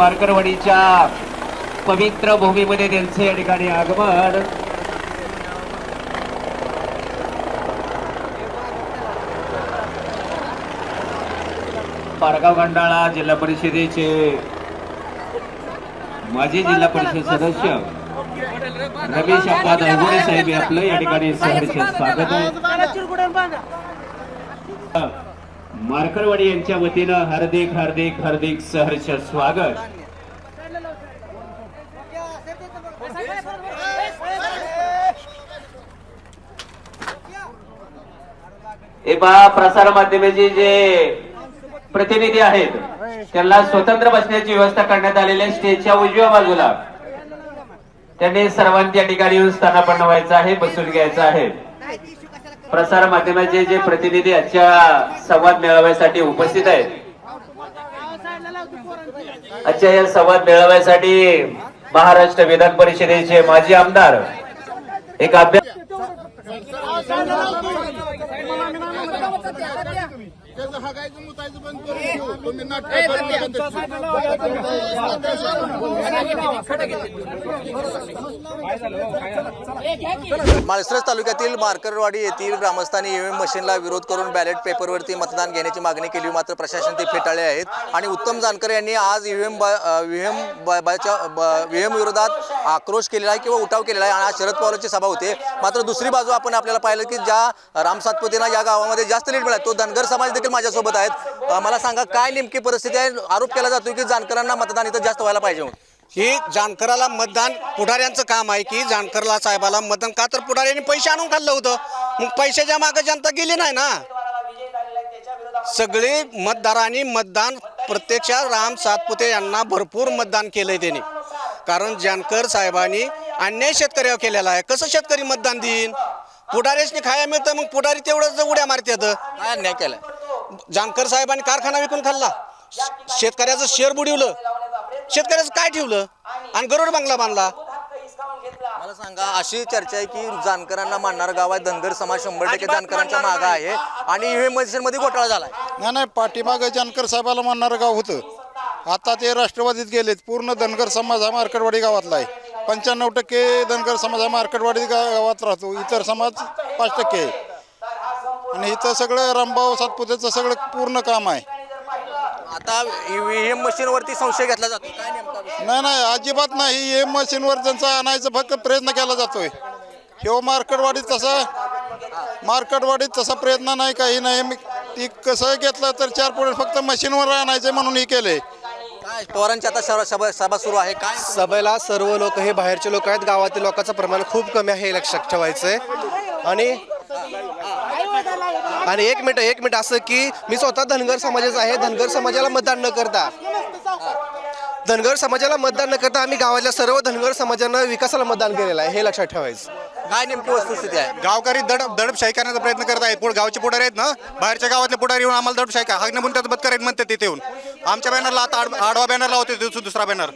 मार्करवाडीच्या पवित्र भूमीमध्ये त्यांचे या ठिकाणी आगमन. पारगाव खंडाळा जिल्हा परिषदेचे माजी जिल्हा परिषद सदस्य रमेश अप्पा दळगुडे साहेब आपलं या ठिकाणी सहर्ष स्वागत आहे. मार्करवाडी यांच्या वतीनं हार्दिक हार्दिक हार्दिक सहर्ष स्वागत. हे पहा प्रसार माध्यमेचे जे प्रतिनिधी आहेत त्यांना स्वतंत्र बसण्याची व्यवस्था करण्यात आलेली आहे. स्टेजच्या उजव्या बाजूला त्यांनी सर्वांनी या ठिकाणी येऊन स्थानापन्न व्हायचं आहे बसून घ्यायचं आहे. प्रसार माध्यमाचे जे प्रतिनिधी आजच्या संवाद मेळाव्यासाठी उपस्थित आहेत. आजच्या या संवाद मेळाव्यासाठी महाराष्ट्र विधान परिषदेचे माजी आमदार एक अभ्यास त्याचं हागायचं मुतायचं बंद करून घेऊ तुम्ही नाटक माळसरस तालुक्यातील मार्करवाडी येथील ग्रामस्थांनी ईव्हीएम मशीनला विरोध करून बॅलेट पेपरवरती मतदान घेण्याची मागणी केली. मात्र प्रशासन ते फेटाळले आहेत. आणि उत्तम जानकर यांनी आज ईव्हीएम ईव्हीएम बाच्या ईव्हीएम विरोधात आक्रोश केलेला आहे किंवा उठाव केलेला आहे. आणि आज शरद पवारांची सभा होते. मात्र दुसरी बाजू आपण आपल्याला पाहिलं की ज्या राम सातपुतेंना या गावामध्ये जास्त लीड मिळाला तो धनगर समाज देखील माझ्यासोबत आहेत. मला सांगा काय नेमकी परिस्थिती आहे? आरोप केला जातो की जानकरांना मतदान इथं जास्त व्हायला पाहिजे म्हणून. ही जानकराला मतदान पुढाऱ्यांचं काम आहे की जानकरला साहेबाला मतदान का? तर पुढाऱ्यांनी पैसे आणून खाल्लं होतं. मग पैशाच्या मागे जनता गेली नाही ना? सगळे मतदारांनी मतदान प्रत्यक्षात राम सातपुते यांना भरपूर मतदान केलंय त्यांनी. कारण जानकर साहेबांनी अन्याय शेतकऱ्यावर केलेला आहे. कसं शेतकरी मतदान देईन? पुढाऱ्यासनी खाया मिळतं मग पुढारी तेवढंच उड्या मारतात काय अन्याय केलाय. जानकर साहेबांनी कारखाना विकून खाल्ला. शेतकऱ्याचं शेअर बुडवलं. शेतकऱ्याचं काय ठेवलं? आणि गरुड बंगला बांधला. मला सांगा अशी चर्चा आहे की जानकरांना मानणारं गाव आहे धनगर समाज शंभर टक्के जानकरांच्या मागं आहे. आणि ईव्हीएममध्ये घोटाळा झालाय. नाही नाही पाठीमागं जानकर साहेबाला म्हणणारं गाव होतं. आता ते राष्ट्रवादीत गेलेत. पूर्ण धनगर समाज हा मार्कडवाडी गावातला आहे. पंच्याण्णव टक्के धनगर समाज हा मार्कडवाडी गा- गावात राहतो. इतर समाज पाच टक्के आहे. आणि इथं सगळं रामभाऊ सातपुतेचं सगळं पूर्ण काम आहे. आता ईव्हीएम मशीन वरती संशय घेतला जातो. काय नेमका विषय? नाही नाही अजिबात नाही. हे मशीनवर त्यांचा आणायचा फक्त प्रयत्न केला जातोय. किंवा मार्कडवाडीत तसा मार्कडवाडीत तसा प्रयत्न नाही काही नाही. मी ती कसं घेतलं तर चार पुढे फक्त मशीनवर आणायचं म्हणून हे केलंय. काय पवारांची आता सभा सभा सभा सुरू आहे. काय? सभेला सर्व लोक हे बाहेरचे लोक आहेत. गावातील लोकांचं प्रमाण खूप कमी आहे हे लक्षात ठेवायचं आहे आणि आणि एक मिनिट एक मिनिट असं की मी स्वतः धनगर समाजाचा आहे धनगर समाजाला मतदान न करता. धनगर समाजाला मतदान न करता आम्ही गावातल्या सर्व धनगर समाजानं विकासाला मतदान केलेलं आहे हे लक्षात ठेवायचं. काय नेमकी वस्तुस्थिती आहे? गावकरी दड दडपशाही करण्याचा प्रयत्न करत आहेत. पुढे गावचे पुढारी आहेत ना? बाहेरच्या गावातले पुढारी येऊन आम्हाला दडपशाही का हाक म्हणून त्यात बदकर आहेत म्हणतात तिथे येऊन. आमच्या बॅनरला आता आड- आडवा बॅनर लावते दुस- दुसरा बॅनर.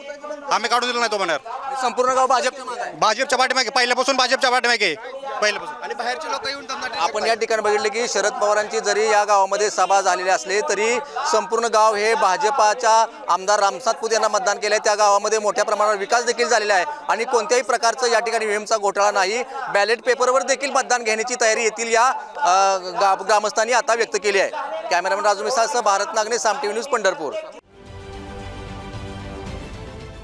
आम्ही काढू दिला नाही तो बॅनर. संपूर्ण गाव भाजपच्या मागं आहे भाजपच्या पाठीमागे पहिल्यापासून भाजपच्या पाठीमागे. पहिल्यापासून. आणि बाहेरचे लोक येऊन आपण या ठिकाणी बघितलं की शरद पवारांची जरी या गावामध्ये सभा झालेली असली तरी संपूर्ण गाव हे भाजपाच्या आमदार रामसात यांना मतदान केलं त्या गावामध्ये मोठ्या प्रमाणावर विकास देखील झालेला आहे. आणि कोणत्याही प्रकारचं या ठिकाणी व्हीएमचा घोटाळा नाही. बॅलेट पेपरवर देखील मतदान घेण्याची तयारी येथील या अ, गा- ग्रामस्थांनी आता व्यक्त केली आहे. कॅमेरामॅन राजू मिसाळसह भारत नागणे साम टीव्ही न्यूज पंढरपूर.